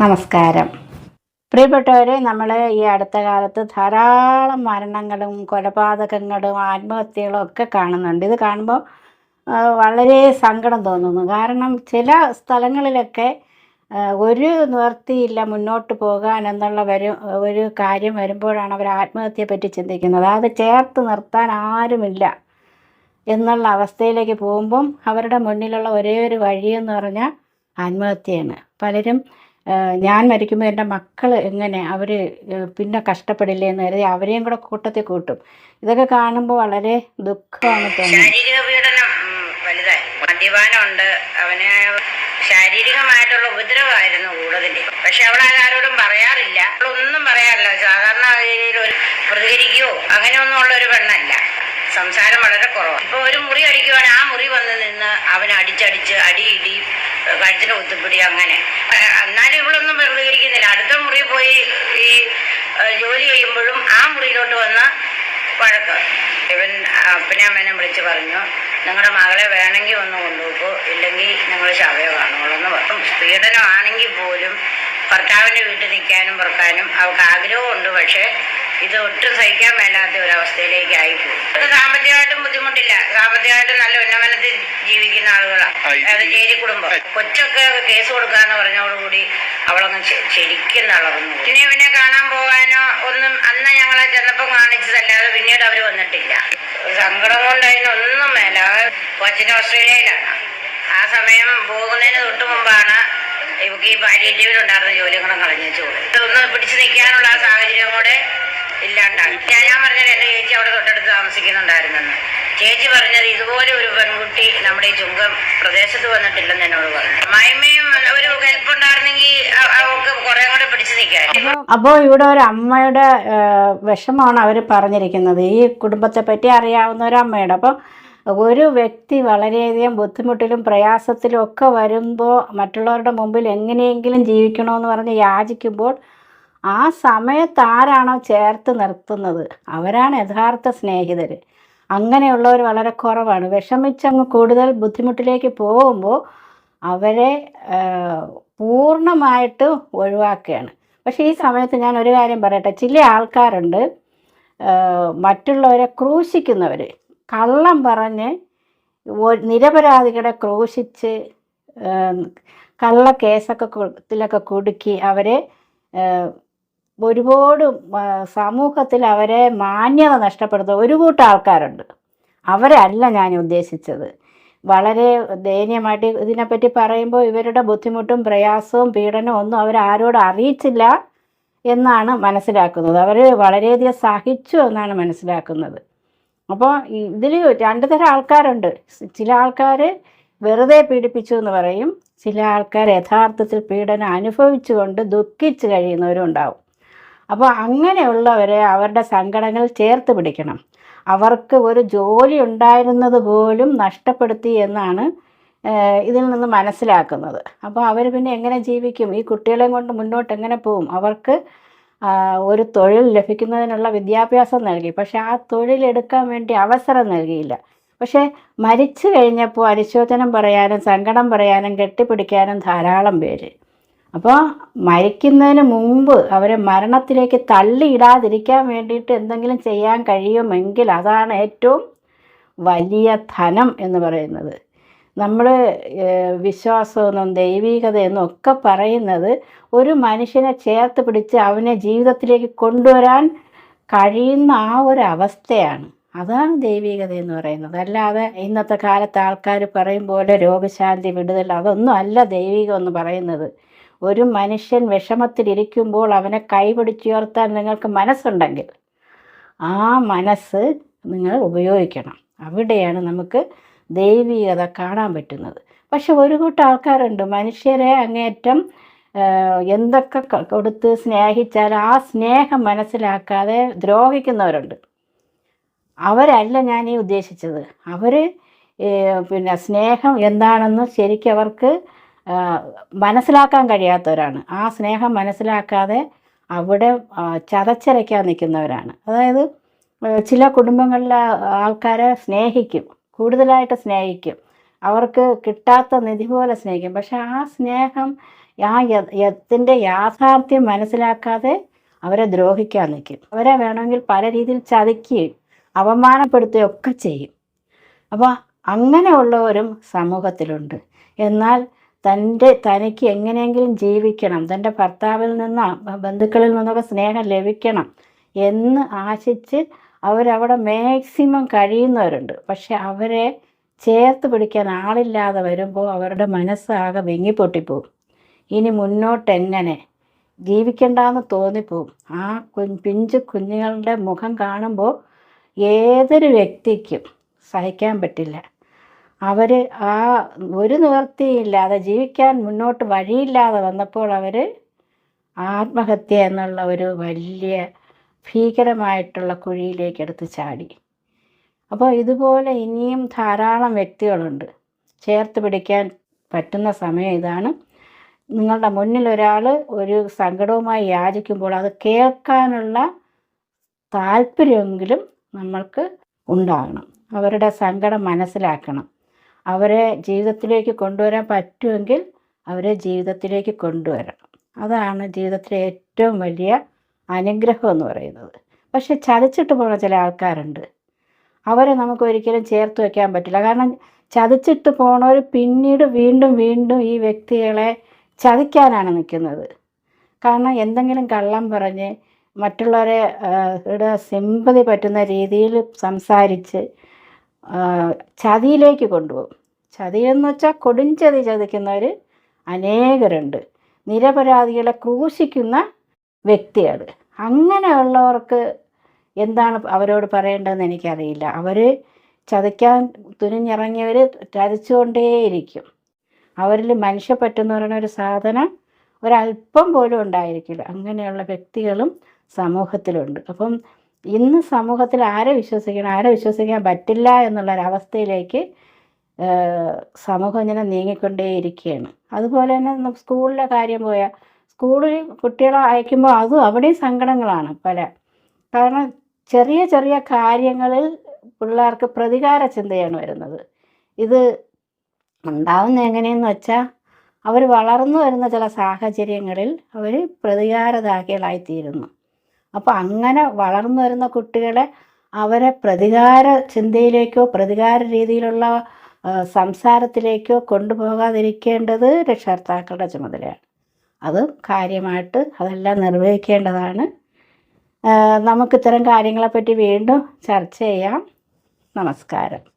നമസ്കാരം. പ്രിയപ്പെട്ടവരെ നമ്മൾ ഈ അടുത്ത കാലത്ത് ധാരാളം മരണങ്ങളും കൊലപാതകങ്ങളും ആത്മഹത്യകളും ഒക്കെ കാണുന്നുണ്ട്. ഇത് കാണുമ്പോൾ വളരെ സങ്കടം തോന്നുന്നു. കാരണം ചില സ്ഥലങ്ങളിലൊക്കെ ഒരു നിവർത്തിയില്ല മുന്നോട്ട് പോകാൻ എന്നുള്ള വരും ഒരു കാര്യം വരുമ്പോഴാണ് അവർ ആത്മഹത്യയെ പറ്റി ചിന്തിക്കുന്നത്. അത് ചേർത്ത് നിർത്താൻ ആരുമില്ല എന്നുള്ള അവസ്ഥയിലേക്ക് പോകുമ്പം അവരുടെ മുന്നിലുള്ള ഒരേ ഒരു വഴിയെന്ന് പറഞ്ഞാൽ ആത്മഹത്യയാണ്. പലരും ഞാൻ മരിക്കുമ്പോൾ എന്റെ മക്കൾ എങ്ങനെ അവർ പിന്നെ കഷ്ടപ്പെടില്ലേ എന്ന് കരുതി അവരെയും കൂടെ കൂട്ടത്തിൽ കൂട്ടും. ഇതൊക്കെ കാണുമ്പോൾ വളരെ ദുഃഖമാണ് തോന്നുന്നത്. ശാരീരികമായിട്ടുള്ള ഉപദ്രവമായിരുന്നു കൂടുതൽ പക്ഷെ അവൾ ആരോടും പറയാറില്ല. അവളൊന്നും പറയാറില്ല. സാധാരണ രീതിയിൽ ഒരു പ്രതികരിക്കുകയോ അങ്ങനെയൊന്നും ഉള്ള ഒരു പെണ്ണല്ല. സംസാരം വളരെ കുറവാണ്. ഇപ്പൊ ഒരു മുറി അടിക്കുവാണ്. ആ മുറി വന്ന് നിന്ന് അവൻ അടിച്ചടിച്ച് അടി ഇടി കഴുത്തിന് കുത്തിപ്പിടി അങ്ങനെ. എന്നാലും ഇവളൊന്നും പ്രതികരിക്കുന്നില്ല അടുത്ത മുറി പോയി ഈ ജോലി ചെയ്യുമ്പോഴും ആ മുറിയിലോട്ട് വന്ന വഴക്ക്. ഇവൻ അപ്പനെ അമ്മേനെ വിളിച്ച് പറഞ്ഞു നിങ്ങളുടെ മകളെ വേണമെങ്കിൽ ഒന്ന് കൊണ്ടുപോകും ഇല്ലെങ്കിൽ നിങ്ങൾ ശവയെ കാണുള്ളൂ പറഞ്ഞു. പീഡനമാണെങ്കിൽ പോലും ഭർത്താവിന്റെ വീട്ടിൽ നിൽക്കാനും പുറക്കാനും അവൾക്ക് ആഗ്രഹമുണ്ട്. പക്ഷേ ഇത് ഒട്ടും സഹിക്കാൻ മേലാത്ത ഒരവസ്ഥയിലേക്ക് ആയിപ്പോയി. സാമ്പത്തികമായിട്ടും ബുദ്ധിമുട്ടില്ല. സാമ്പത്തികമായിട്ടും നല്ല ഉന്നമനത്തിൽ ജീവിക്കുന്ന ആളുകളാണ് ആ, ഇത് അത് ചേരി കുടുംബം. കൊച്ചൊക്കെ കേസ് കൊടുക്കാന്ന് പറഞ്ഞോടുകൂടി അവളൊന്നും ശരിക്കും തളർന്നു പിന്നെ ഇവനെ കാണാൻ പോകാനോ ഒന്നും അന്ന് ഞങ്ങളെ ചെന്നപ്പം കാണിച്ചതല്ലാതെ പിന്നീട് അവർ വന്നിട്ടില്ല. സങ്കടം കൊണ്ട് അതിനൊന്നും മേല. കൊച്ചിന് ഓസ്ട്രേലിയയിലാണ്. ആ സമയം പോകുന്നതിന് തൊട്ട് മുമ്പാണ് ഇവക്ക് ഈ പാലിയേറ്റീവിലുണ്ടായിരുന്ന ജോലികളും കളഞ്ഞു ചോറ് ഇതൊന്ന് പിടിച്ചു നിൽക്കാനുള്ള ആ സാഹചര്യം കൂടെ ഇല്ലാണ്ടാണ് ഞാൻ പറഞ്ഞത് എന്റെ ചേച്ചി അവിടെ തൊട്ടടുത്ത് താമസിക്കുന്നുണ്ടായിരുന്നെന്ന്. ചേച്ചി പറഞ്ഞത് ഇതുപോലെ ഒരു പെൺകുട്ടി നമ്മുടെ ഈ ചുങ്കം പ്രദേശത്ത് വന്നിട്ടില്ലെന്ന് എന്നോട് പറഞ്ഞു. മൈമയും ഒരു ഹെൽപ്പ് ഉണ്ടായിരുന്നെങ്കിൽ അവർക്ക് കുറെ കൂടെ പിടിച്ചു നിൽക്കാൻ അപ്പോൾ ഇവിടെ ഒരു അമ്മയുടെ വിഷമമാണ് അവർ പറഞ്ഞിരിക്കുന്നത്. ഈ കുടുംബത്തെ പറ്റി അറിയാവുന്ന ഒരു അമ്മയുടെ അപ്പോൾ ഒരു വ്യക്തി വളരെയധികം ബുദ്ധിമുട്ടിലും പ്രയാസത്തിലും ഒക്കെ വരുമ്പോൾ മറ്റുള്ളവരുടെ മുമ്പിൽ എങ്ങനെയെങ്കിലും ജീവിക്കണമെന്ന് പറഞ്ഞ് യാചിക്കുമ്പോൾ ആ സമയത്ത് ആരാണോ ചേർത്ത് നിർത്തുന്നത്? അവരാണ് യഥാർത്ഥ സ്നേഹിതർ അങ്ങനെയുള്ളവർ വളരെ കുറവാണ്. വിഷമിച്ചങ്ങ് കൂടുതൽ ബുദ്ധിമുട്ടിലേക്ക് പോകുമ്പോൾ അവരെ പൂർണമായിട്ട് ഒഴിവാക്കുകയാണ്. പക്ഷേ ഈ സമയത്ത് ഞാൻ ഒരു കാര്യം പറയട്ടെ. ചില ആൾക്കാരുണ്ട് മറ്റുള്ളവരെ ക്രൂശിക്കുന്നവർ കള്ളം പറഞ്ഞ് നിരപരാധികളെ ക്രൂശിച്ച് കള്ള കേസൊക്കെ കുടുക്കി അവരെ ഒരുപാട് സമൂഹത്തിൽ അവരെ മാന്യത നഷ്ടപ്പെടുത്തുന്ന ഒരു കൂട്ടം ആൾക്കാരുണ്ട്. അവരല്ല ഞാൻ ഉദ്ദേശിച്ചത്. വളരെ ദയനീയമായിട്ട് ഇതിനെപ്പറ്റി പറയുമ്പോൾ ഇവരുടെ ബുദ്ധിമുട്ടും പ്രയാസവും പീഡനവും ഒന്നും അവരാരോട് അറിയിച്ചില്ല എന്നാണ് മനസ്സിലാക്കുന്നത്. അവർ വളരെയധികം സഹിച്ചു എന്നാണ് മനസ്സിലാക്കുന്നത്. അപ്പോൾ ഇതിൽ രണ്ട് തരം ആൾക്കാരുണ്ട്. ചില ആൾക്കാർ വെറുതെ പീഡിപ്പിച്ചു എന്ന് പറയും. ചില ആൾക്കാർ യഥാർത്ഥത്തിൽ പീഡനം അനുഭവിച്ചുകൊണ്ട് ദുഃഖിച്ച് കഴിയുന്നവരും ഉണ്ടാവും. അപ്പോൾ അങ്ങനെയുള്ളവരെ അവരുടെ സങ്കടങ്ങൾ ചേർത്ത് പിടിക്കണം. അവർക്ക് ഒരു ജോലി ഉണ്ടായിരുന്നത് പോലും നഷ്ടപ്പെടുത്തി എന്നാണ് ഇതിൽ നിന്ന് മനസ്സിലാക്കുന്നത്. അപ്പോൾ അവർ പിന്നെ എങ്ങനെ ജീവിക്കും? ഈ കുട്ടികളെയും കൊണ്ട് മുന്നോട്ട് എങ്ങനെ പോകും അവർക്ക് ഒരു തൊഴിൽ ലഭിക്കുന്നതിനുള്ള വിദ്യാഭ്യാസം നൽകി. പക്ഷേ ആ തൊഴിലെടുക്കാൻ വേണ്ടി അവസരം നൽകിയില്ല. പക്ഷേ മരിച്ചു കഴിഞ്ഞപ്പോൾ അനുശോചനം പറയാനും സങ്കടം പറയാനും കെട്ടിപ്പിടിക്കാനും ധാരാളം പേര്. അപ്പോൾ മരിക്കുന്നതിന് മുമ്പ് അവരെ മരണത്തിലേക്ക് തള്ളിയിടാതിരിക്കാൻ വേണ്ടിയിട്ട് എന്തെങ്കിലും ചെയ്യാൻ കഴിയുമെങ്കിൽ അതാണ് ഏറ്റവും വലിയ ധനം എന്ന് പറയുന്നത്. നമ്മൾ വിശ്വാസമെന്നും ദൈവീകതയെന്നും ഒക്കെ പറയുന്നത് ഒരു മനുഷ്യനെ ചേർത്ത് പിടിച്ച് അവനെ ജീവിതത്തിലേക്ക് കൊണ്ടുവരാൻ കഴിയുന്ന ആ ഒരു അവസ്ഥയാണ്. അതാണ് ദൈവികത എന്ന് പറയുന്നത്. അല്ലാതെ ഇന്നത്തെ കാലത്ത് ആൾക്കാർ പറയും പോലെ രോഗശാന്തി വിടുതൽ അതൊന്നും അല്ല ദൈവികം എന്ന് പറയുന്നത്. ഒരു മനുഷ്യൻ വിഷമത്തിലിരിക്കുമ്പോൾ അവനെ കൈപിടിച്ചുയർത്താൻ നിങ്ങൾക്ക് മനസ്സുണ്ടെങ്കിൽ ആ മനസ്സ് നിങ്ങൾ ഉപയോഗിക്കണം. അവിടെയാണ് നമുക്ക് ദൈവികത കാണാൻ പറ്റുന്നത്. പക്ഷെ ഒരു കൂട്ടം ആൾക്കാരുണ്ട്. മനുഷ്യരെ അങ്ങേറ്റം എന്തൊക്കെ കൊടുത്ത് സ്നേഹിച്ചാൽ ആ സ്നേഹം മനസ്സിലാക്കാതെ ദ്രോഹിക്കുന്നവരുണ്ട്. അവരല്ല ഞാൻ ഈ ഉദ്ദേശിച്ചത്. അവർ പിന്നെ സ്നേഹം എന്താണെന്ന് ശരിക്കും അവർക്ക് മനസ്സിലാക്കാൻ കഴിയാത്തവരാണ്. ആ സ്നേഹം മനസ്സിലാക്കാതെ അവിടെ ചതച്ചരയ്ക്കാൻ നിൽക്കുന്നവരാണ്. അതായത് ചില കുടുംബങ്ങളിലെ ആൾക്കാരെ സ്നേഹിക്കും. കൂടുതലായിട്ട് സ്നേഹിക്കും. അവർക്ക് കിട്ടാത്ത നിധി പോലെ സ്നേഹിക്കും. പക്ഷെ ആ സ്നേഹം ആ യത്തിന്റെ യാഥാർത്ഥ്യം മനസ്സിലാക്കാതെ അവരെ ദ്രോഹിക്കാൻ നിൽക്കും. അവരെ വേണമെങ്കിൽ പല രീതിയിൽ ചതിക്കുകയും അപമാനപ്പെടുത്തുകയും ഒക്കെ ചെയ്യും. അപ്പോൾ അങ്ങനെയുള്ളവരും സമൂഹത്തിലുണ്ട്. എന്നാൽ തന്റെ തനിക്ക് എങ്ങനെയെങ്കിലും ജീവിക്കണം. തന്റെ ഭർത്താവിൽ നിന്നോ ബന്ധുക്കളിൽ നിന്നൊക്കെ സ്നേഹം ലഭിക്കണം എന്ന് ആശിച്ച് അവരവിടെ മാക്സിമം കഴിയുന്നവരുണ്ട്. പക്ഷെ അവരെ ചേർത്ത് പിടിക്കാൻ ആളില്ലാതെ വരുമ്പോൾ അവരുടെ മനസ്സാകെ വെങ്ങിപ്പൊട്ടിപ്പോവും ഇനി മുന്നോട്ട് എങ്ങനെ ജീവിക്കണ്ടെന്ന് തോന്നിപ്പോവും. ആ പിഞ്ചു കുഞ്ഞുങ്ങളുടെ മുഖം കാണുമ്പോൾ ഏതൊരു വ്യക്തിക്കും സഹിക്കാൻ പറ്റില്ല. അവർ ആ ഒരു നിവൃത്തിയില്ലാതെ ജീവിക്കാൻ മുന്നോട്ട് വഴിയില്ലാതെ വന്നപ്പോൾ അവർ ആത്മഹത്യ എന്നുള്ള ഒരു വലിയ ഭീകരമായിട്ടുള്ള കുഴിയിലേക്ക് എടുത്ത് ചാടി. അപ്പോൾ ഇതുപോലെ ഇനിയും ധാരാളം വ്യക്തികളുണ്ട്. ചേർത്ത് പിടിക്കാൻ പറ്റുന്ന സമയം ഇതാണ്. നിങ്ങളുടെ മുന്നിൽ ഒരാൾ ഒരു സങ്കടവുമായി യാചിക്കുമ്പോൾ അത് കേൾക്കാനുള്ള താല്പര്യമെങ്കിലും നമ്മൾക്ക് ഉണ്ടാകണം. അവരുടെ സങ്കടം മനസ്സിലാക്കണം. അവരെ ജീവിതത്തിലേക്ക് കൊണ്ടുവരാൻ പറ്റുമെങ്കിൽ അവരെ ജീവിതത്തിലേക്ക് കൊണ്ടുവരണം. അതാണ് ജീവിതത്തിലെ ഏറ്റവും വലിയ അനുഗ്രഹം എന്ന് പറയുന്നത്. പക്ഷെ ചതിച്ചിട്ട് പോകുന്ന ചില ആൾക്കാരുണ്ട്. അവരെ നമുക്ക് ഒരിക്കലും ചേർത്ത് വയ്ക്കാൻ പറ്റില്ല. കാരണം ചതിച്ചിട്ട് പോണവർ പിന്നീട് വീണ്ടും വീണ്ടും ഈ വ്യക്തികളെ ചതിക്കാനാണ് നിൽക്കുന്നത്. കാരണം എന്തെങ്കിലും കള്ളം പറഞ്ഞ് മറ്റുള്ളവരെ സിമ്പതി പറ്റുന്ന രീതിയിൽ സംസാരിച്ച് ചതിയിലേക്ക് കൊണ്ടുപോകും. ചതി എന്ന് വെച്ചാൽ കൊടുംചതി ചതിക്കുന്നവർ അനേകരുണ്ട്. നിരപരാധികളെ ക്രൂശിക്കുന്ന വ്യക്തികൾ അങ്ങനെയുള്ളവർക്ക് എന്താണ് അവരോട് പറയേണ്ടതെന്ന് എനിക്കറിയില്ല. അവർ ചതിക്കാൻ തുനിഞ്ഞിറങ്ങിയവർ ചതിച്ചുകൊണ്ടേയിരിക്കും. അവരിൽ മനുഷ്യ പറയുന്ന ഒരു സാധനം ഒരല്പം പോലും ഉണ്ടായിരിക്കില്ല. അങ്ങനെയുള്ള വ്യക്തികളും സമൂഹത്തിലുണ്ട്. അപ്പം ഇന്ന് സമൂഹത്തിൽ ആരെ വിശ്വസിക്കണം ആരെ വിശ്വസിക്കാൻ പറ്റില്ല എന്നുള്ളൊരവസ്ഥയിലേക്ക് സമൂഹം ഇങ്ങനെ നീങ്ങിക്കൊണ്ടേയിരിക്കുകയാണ്. അതുപോലെ തന്നെ സ്കൂളിലെ കാര്യം പോയാൽ സ്കൂളിൽ കുട്ടികളെ അയക്കുമ്പോൾ അതും അവിടെയും സങ്കടങ്ങളാണ് പല. കാരണം ചെറിയ ചെറിയ കാര്യങ്ങളിൽ പിള്ളേർക്ക് പ്രതികാര ചിന്തയാണ് വരുന്നത്. ഇത് ഉണ്ടാവുന്ന എങ്ങനെയെന്ന് വെച്ചാൽ അവർ വളർന്നു വരുന്ന ചില സാഹചര്യങ്ങളിൽ അവർ പ്രതികാരദാഹികളായിത്തീരുന്നു. അപ്പോൾ അങ്ങനെ വളർന്നു വരുന്ന കുട്ടികളെ അവരെ പ്രതികാര ചിന്തയിലേക്കോ പ്രതികാര രീതിയിലുള്ള സംസാരത്തിലേക്കോ കൊണ്ടുപോകാതിരിക്കേണ്ടത് രക്ഷകർത്താക്കളുടെ ചുമതലയാണ്. അത് കാര്യമായിട്ട് അതെല്ലാം നിർവഹിക്കേണ്ടതാണ്. നമുക്ക് ഇത്തരം കാര്യങ്ങളെപ്പറ്റി വീണ്ടും ചർച്ച ചെയ്യാം. നമസ്കാരം.